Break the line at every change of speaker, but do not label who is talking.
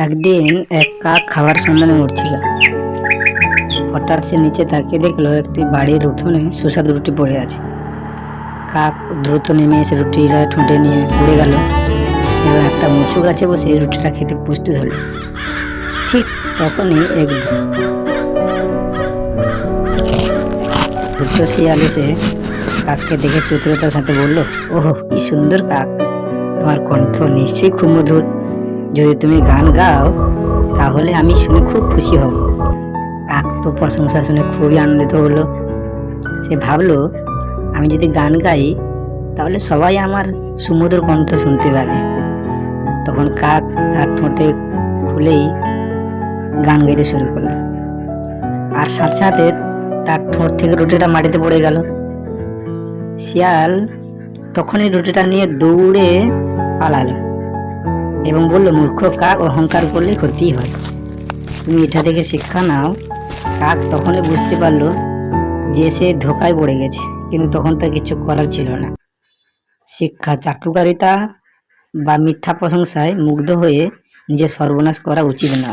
একদিন এক কাক খাবার সন্ধানে উঠছিল। হঠাৎ সে নিচে তাকিয়ে দেখল একটি বাড়ির উঠোনে সুস্বাদু রুটি পড়ে আছে। কাক দ্রুত নেমে এসে রুটিটা ঠোঁটে নিয়ে উড়ে গেল। এবং একটা উঁচু গাছে বসে রুটিটা খেতে প্রস্তুত হলো। ঠিক তখনই এক দুটো শিয়াল এসে কাককে দেখে চতুরতার সাথে বলল, ওহ, কি সুন্দর কাক। তোমার কণ্ঠ নিশ্চয়ই খুব মধুর। যদি তুমি গান গাও, তাহলে আমি শুনে খুব খুশি হব। কাক তো প্রশংসা শুনে খুবই আনন্দিত হলো। সে ভাবলো, আমি যদি গান গাই, তাহলে সবাই আমার সুমধুর কণ্ঠ শুনতে পাবে। তখন কাক তার ঠোঁটে খুলেই গান গাইতে শুরু করল। আর সাথে সাথে তার ঠোঁট থেকে রুটিটা মাটিতে পড়ে গেল। শিয়াল তখনই রুটিটা নিয়ে দৌড়ে পালালো। এবং বলল, মূর্খ কাক, অহংকার করলে ক্ষতি হয়। তুমি এটা থেকে শিক্ষা নাও। কাক তখনই বুঝতে পারল যে সে ধোকায় পড়ে গেছে, কিন্তু তখন তো কিছু করার ছিল না। শিক্ষা চাটুকারিতা বা মিথ্যা প্রশংসায় মুগ্ধ হয়ে নিজের সর্বনাশ করা উচিত না।